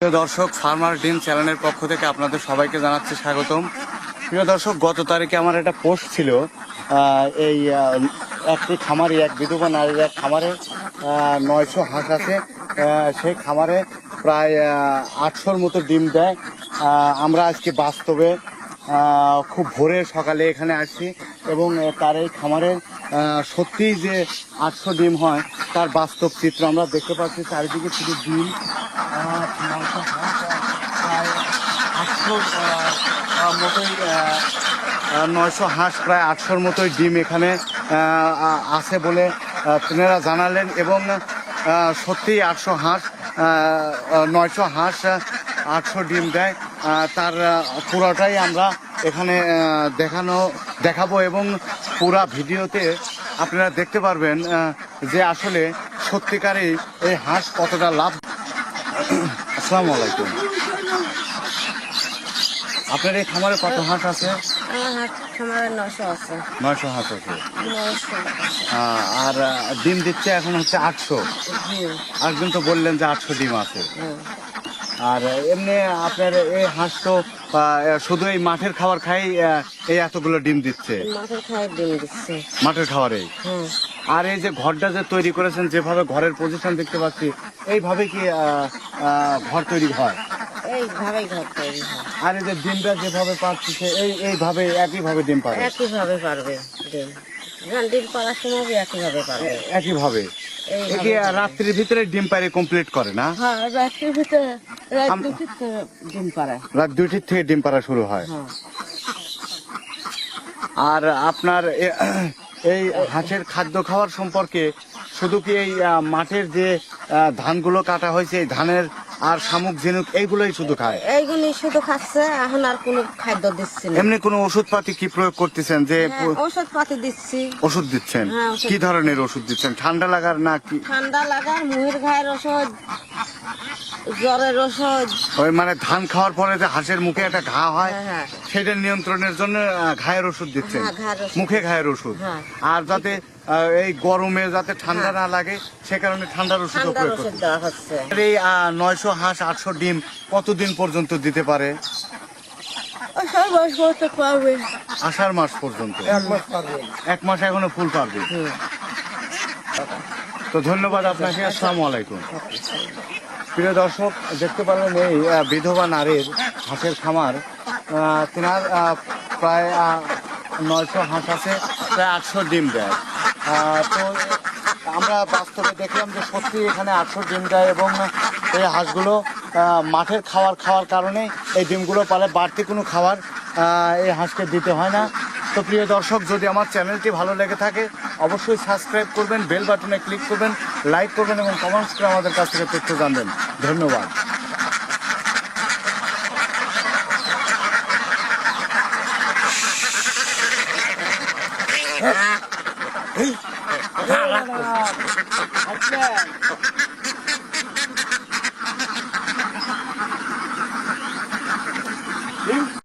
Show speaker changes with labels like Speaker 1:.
Speaker 1: প্রিয় দর্শক ফার্মার ডিম চ্যানেলের পক্ষ থেকে আপনাদের সবাইকে জানাচ্ছি স্বাগতম। প্রিয় দর্শক, গত তারিখে আমার একটা পোস্ট ছিল এই একটি খামারে, এক বিধবা নারীর এক খামারে নয়শো হাঁস আছে সেই খামারে প্রায় আটশোর মতো ডিম দেয়। আমরা আজকে বাস্তবে খুব ভোরে সকালে এখানে আসছি এবং তার এই খামারের সত্যিই যে আটশো ডিম হয়, তার বাস্তব চিত্র আমরা দেখতে পাচ্ছি, চারিদিকে শুধু ডিম প্রায় আটশো মতোই নয়শো হাঁস, প্রায় আটশোর মতোই ডিম এখানে আছে বলে তেনারা জানালেন এবং সত্যিই আটশো হাঁস নয়শো হাঁস, আটশো ডিম দেয়। তার পুরোটাই আমরা এখানে দেখানো, দেখাবো এবং পুরা ভিডিওতে আপনারা দেখতে পারবেন যে আসলে সত্যিকারেই এই হাঁস কতটা লাভ আসসালামু আলাইকুম আপনার এই খামারে কত হাঁস আছে? নয়শো হাঁস আছে। আর ডিম দিচ্ছে এখন হচ্ছে আটশো। একজন তো বললেন যে আটশো ডিম আছে। আর এমনি আপনার এই হাঁস তো শুধু এই মাঠের খাবার খাই এই এতগুলো ডিম দিচ্ছে।
Speaker 2: মাঠের খায় ডিম দিচ্ছে।
Speaker 1: মাঠের খাবারেই
Speaker 2: হ্যাঁ
Speaker 1: আর এই যে ঘরটা যে তৈরি করেছেন যেভাবে ঘরের পজিশন দেখতে পাচ্ছি এইভাবে কি ঘর তৈরি হয়?
Speaker 2: এইভাবেই ঘর তৈরি হয়।
Speaker 1: আর এই যে ডিমটা যেভাবে পাচ্ছি সে এই এইভাবে একইভাবে ডিম পাবে?
Speaker 2: একইভাবে পারবে ডিম। ডিম পাড়ার সময় একইভাবে পারবে।
Speaker 1: একইভাবে। রাত্রির ভিতরে ডিম পারে কমপ্লিট করে না?
Speaker 2: হ্যাঁ রাত্রির ভিতরে রাত ডিম
Speaker 1: দুইটির থেকে ডিম পাড়া শুরু হয়।
Speaker 2: হ্যাঁ।
Speaker 1: আর আপনার এই হাঁসের খাদ্য খাওয়ার সম্পর্কে শুধু কি এই মাঠের যে ধানগুলো কাটা হয়েছে এই ধানের আর শামুক ঝিনুক এইগুলোই শুধু খায়?
Speaker 2: এইগুলি শুধু খাচ্ছে এখন আর কোনো খাদ্য দিচ্ছে না।
Speaker 1: এমনি কোনো ওষুধপাতি কি প্রয়োগ করতেছেন যে
Speaker 2: হ্যাঁ, ওষুধ পাতি দিচ্ছি।
Speaker 1: ওষুধ দিচ্ছেন?
Speaker 2: হ্যাঁ,
Speaker 1: কি ধরনের ওষুধ দিচ্ছেন? ঠান্ডা লাগার না কি
Speaker 2: ঠান্ডা লাগার মুহির ঘায়ের ওষুধ জ্বরের ওষুধ।
Speaker 1: ওই মানে ধান খাওয়ার পরে যে হাঁসের মুখে একটা ঘা হয়
Speaker 2: হ্যাঁ, হ্যাঁ।
Speaker 1: সেটা নিয়ন্ত্রণের জন্য ঘায়ের ওষুধ দিচ্ছেন
Speaker 2: হ্যাঁ।
Speaker 1: মুখে ঘায়ের ওষুধ। আর যাতে এই গরমে যাতে ঠান্ডা না লাগে সে কারণে ঠান্ডার ওষুধ প্রয়োগ
Speaker 2: হচ্ছে।
Speaker 1: এই নয়শো হাঁস আটশো ডিম কতদিন পর্যন্ত দিতে পারে? আষাঢ় মাস পর্যন্ত। এক মাস এখনও ফুল পাবে তো ধন্যবাদ আপনাকে আসসালামু আলাইকুম। প্রিয় দর্শক, দেখতে পারলেন এই বিধবা নারীর হাঁসের খামার। তেনার প্রায় নয়শো হাঁস আছে, প্রায় আটশো ডিম দেয়। তো আমরা বাস্তবে দেখলাম যে সত্যি এখানে আটশো ডিম দেয় এবং এই হাঁসগুলো মাঠের খাবার খাওয়ার কারণে এই ডিমগুলো পালে বাড়তি কোনো খাবার এই হাঁসকে দিতে হয় না। তো প্রিয় দর্শক, যদি আমার চ্যানেলটি ভালো লেগে থাকে, অবশ্যই সাবস্ক্রাইব করবেন, বেল বাটনে ক্লিক করবেন, লাইক করবেন এবং কমেন্টস করে আমাদের কাছ থেকে তথ্য জানবেন। ধন্যবাদ।
Speaker 2: আচ্ছা